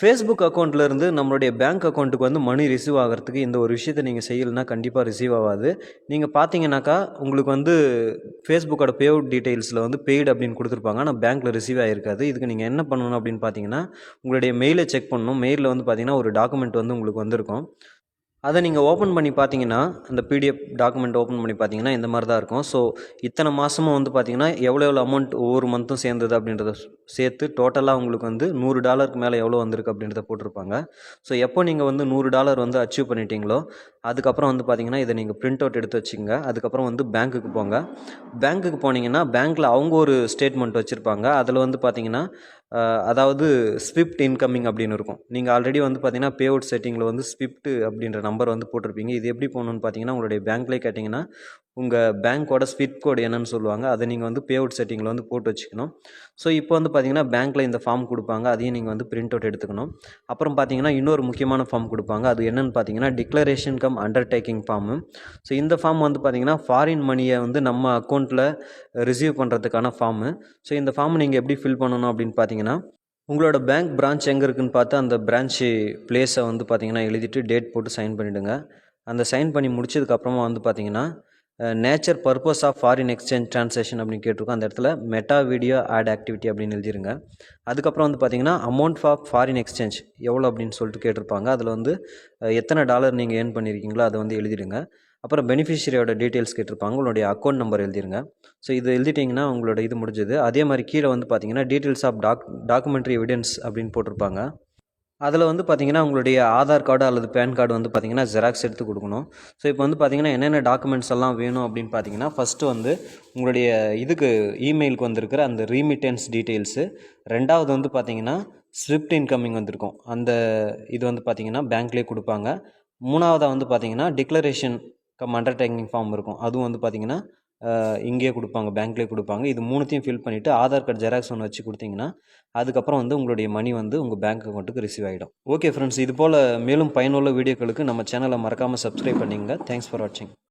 Facebook அக்கௌண்ட்லேருந்து நம்மளுடைய bank அக்கௌண்ட்டுக்கு வந்து மணி ரிசீவ் ஆகிறதுக்கு இந்த ஒரு விஷயத்தை நீங்கள் செய்யலைன்னா கண்டிப்பாக ரிசீவ் ஆகாது. நீங்கள் பார்த்தீங்கன்னாக்கா உங்களுக்கு வந்து ஃபேஸ்புக்கோட பே அவுட் டீட்டெயில்ஸில் வந்து பெய்டு அப்படின்னு கொடுத்துருப்பாங்க. ஆனால் பேங்க்கில் ரிசீவ் ஆகிருக்காது இதுக்கு நீங்கள் என்ன பண்ணணும் அப்படின்னு பார்த்தீங்கன்னா உங்களுடைய மெயிலை செக் பண்ணணும். மெயிலில் வந்து பார்த்தீங்கன்னா ஒரு டாக்குமெண்ட் வந்து உங்களுக்கு வந்திருக்கும். அதை நீங்கள் ஓப்பன் பண்ணி பார்த்தீங்கன்னா அந்த பிடிஎஃப் டாக்குமெண்ட் ஓப்பன் பண்ணி பார்த்தீங்கன்னா இந்த மாதிரி தான் இருக்கும். ஸோ இத்தனை மாதமும் வந்து பார்த்தீங்கன்னா எவ்வளோ எவ்வளோ அமௌண்ட் ஒவ்வொரு மந்த்தும் சேர்ந்தது அப்படின்றத சேர்த்து டோட்டலாக உங்களுக்கு வந்து நூறு டாலருக்கு மேலே எவ்வளோ வந்திருக்கு அப்படின்றத போட்டிருப்பாங்க. ஸோ எப்போ நீங்கள் வந்து நூறு டாலர் வந்து அச்சீவ் பண்ணிட்டீங்களோ அதுக்கப்புறம் வந்து பார்த்தீங்கன்னா இதை நீங்கள் பிரிண்ட் அவுட் எடுத்து வச்சுக்கோங்க. அதுக்கப்புறம் வந்து பேங்க்குக்கு போங்க. பேங்க்குக்கு போனீங்கன்னா பேங்க்கில் அவங்க ஒரு ஸ்டேட்மெண்ட் வச்சுருப்பாங்க. அதில் வந்து பார்த்தீங்கன்னா அதாவது ஸ்விஃப்ட் இன்கமிங் அப்படின்னு இருக்கும். நீங்கள் ஆல்ரெடி வந்து பார்த்தீங்கன்னா பே அவுட் செட்டிங்கில் வந்து ஸ்விஃப்ட் அப்படின்ற நம்பர் வந்து போட்டிருப்பீங்க. இது எப்படி போகணுன்னு பார்த்தீங்கன்னா உங்களுடைய பேங்க்லேயே கேட்டிங்கன்னா உங்கள் பேங்க்கோட ஸ்விஃப்ட் கோடு என்னன்னு சொல்லுவாங்க. அதை நீங்கள் வந்து பே அவுட் செட்டிங்கில் வந்து போட்டு வச்சுக்கணும். ஸோ இப்போ வந்து பார்த்தீங்கன்னா பேங்க்கில் இந்த ஃபார்ம் கொடுப்பாங்க. அதையும் நீங்கள் வந்து பிரிண்ட் அவுட் எடுத்துக்கணும். அப்புறம் பார்த்தீங்கன்னா இன்னொரு முக்கியமான ஃபார்ம் கொடுப்பாங்க. அது என்னன்னு பார்த்தீங்கன்னா declaration cum undertaking form so இந்த ஃபார்ம் வந்து பார்த்தீங்கன்னா ஃபாரின் மணியை வந்து நம்ம அக்கௌண்ட்டில் ரிசீவ் பண்ணுறதுக்கான ஃபார்மு ஸோ இந்த ஃபார்ம் நீங்கள் எப்படி ஃபில் பண்ணணும் அப்படின்னு பார்த்தீங்கன்னா பார்த்தீங்கன்னா உங்களோட பேங்க் பிரான்ச் எங்கே இருக்குதுன்னு பார்த்து அந்த பிரான்ச்சு பிளேஸை வந்து பார்த்தீங்கன்னா எழுதிட்டு டேட் போட்டு சைன் பண்ணிவிடுங்க அந்த சைன் பண்ணி முடிச்சதுக்கப்புறமா வந்து பார்த்தீங்கன்னா nature purpose of foreign exchange transaction அப்படின்னு கேட்டிருக்கோம். அந்த இடத்துல மெட்டா வீடியோ ஆட் ஆக்டிவிட்டி அப்படின்னு எழுதிருங்க. அதுக்கப்புறம் வந்து பார்த்தீங்கன்னா அமௌண்ட் ஃபார் ஃபாரின் எக்ஸ்சேஞ்ச் எவ்வளோ அப்படின்னு சொல்லிட்டு கேட்டிருப்பாங்க. அதில் வந்து எத்தனை டாலர் நீங்கள் ஏர்ன் பண்ணியிருக்கீங்களோ அதை வந்து எழுதிடுங்க. அப்புறம் பெனிஃபிஷரியோட டீட்டெயில்ஸ் கேட்டிருப்பாங்க. உங்களுடைய அக்கௌண்ட் நம்பர் எழுதிருங்க. ஸோ இது எழுதிட்டிங்கன்னா உங்களோட இது முடிஞ்சது. அதே மாதிரி கீழே வந்து பார்த்தீங்கன்னா details of doc documentary evidence அப்படின்னு போட்டிருப்பாங்க. அதில் வந்து பார்த்தீங்கன்னா உங்களுடைய ஆதார் கார்டு அல்லது பேன் கார்டு வந்து பார்த்தீங்கன்னா ஜெராக்ஸ் எடுத்து கொடுக்கணும். ஸோ இப்போ வந்து பார்த்தீங்கன்னா என்னென்ன டாக்குமெண்ட்ஸ் எல்லாம் வேணும் அப்படின்னு பார்த்தீங்கன்னா ஃபஸ்ட்டு வந்து உங்களுடைய இதுக்கு இமெயிலுக்கு வந்திருக்கிற அந்த ரீமிட்டன்ஸ் டீட்டெயில்ஸு ரெண்டாவது வந்து பார்த்தீங்கன்னா ஸ்விஃப்ட் இன்கமிங் வந்திருக்கும். அந்த இது வந்து பார்த்தீங்கன்னா பேங்க்லேயே கொடுப்பாங்க. மூணாவதாக வந்து பார்த்தீங்கன்னா டிக்ளரேஷன் கம் அண்டர்டேக்கிங் ஃபார்ம் இருக்கும். அதுவும் வந்து பார்த்தீங்கன்னா இங்கேயே கொடுப்பாங்க பேங்க்லேயே கொடுப்பாங்க. இது மூணுத்தையும் ஃபில் பண்ணிவிட்டு ஆதார் கார்டு ஜெராக்ஸ் ஒன்று வச்சு கொடுத்தீங்கன்னா அதுக்கப்புறம் வந்து உங்களுடைய மணி வந்து உங்கள் பேங்க் அக்கௌண்ட்டுக்கு ரிசீவ் ஆகிடும் ஓகே ஃப்ரெண்ட்ஸ் இது போல் மேலும் பயனுள்ள வீடியோக்களுக்கு நம்ம சேனலை மறக்காமல் சப்ஸ்கிரைப் பண்ணிங்க தேங்க்ஸ் ஃபார் வாட்சிங்